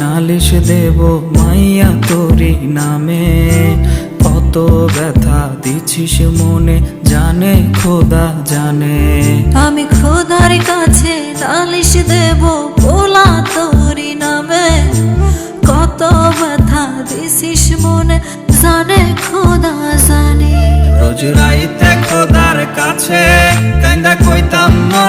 নালিশ দেব মাইয়া তোরি নামে। কত ব্যথা দিছিস মনে জানে খোদা জানে। আমি খোদার কাছে নালিশ দেব পোলা তোরি নামে। কত ব্যথা দিছিস মনে জানে খোদা জানে। রোজ রাইতে খোদার কাছে কান্দা কইতাম না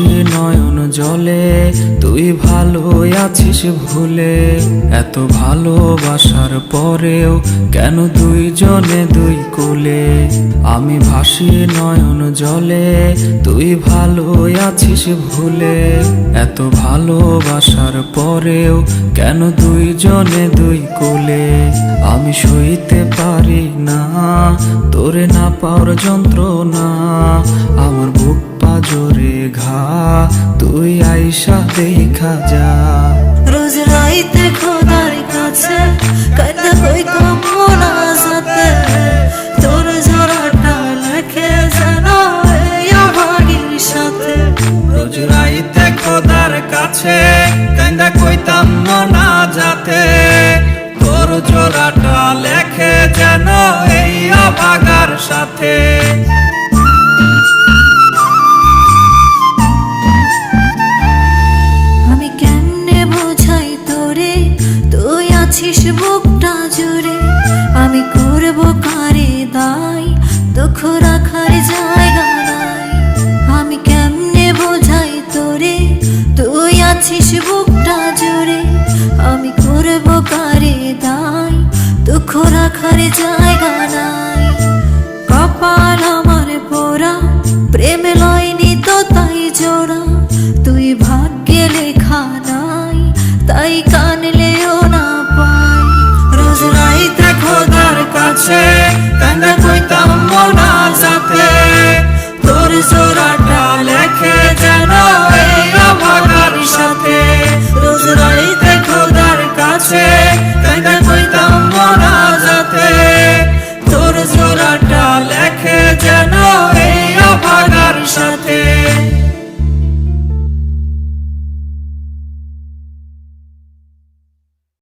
নয়ন জলে, তুই ভালো আছিস ভুলে। এত ভালোবাসার পরেও কেন দুইজনে দুই কোলে? আমি ভাসি নয়ন জলে, তুই ভালো আছিস ভুলে। এত ভালোবাসার পরেও কেন দুইজনে দুই কোলে? আমি সইতে পারি না, তোরে না পাওয়ার যন্ত্রণা। ঘা তুই আইসা দেখা যা রোজ রাইতে খোদার কাছে কাইতে কইতাম না সাথে তোর জোড়াটা লেখে যেন অভাগীর সাথে। রোজ রাইতে খোদার কাছে আছিস বুকটা জুড়ে? আমি করব কারে দায়? দুঃখ রাখার জায়গা নাই। কপাল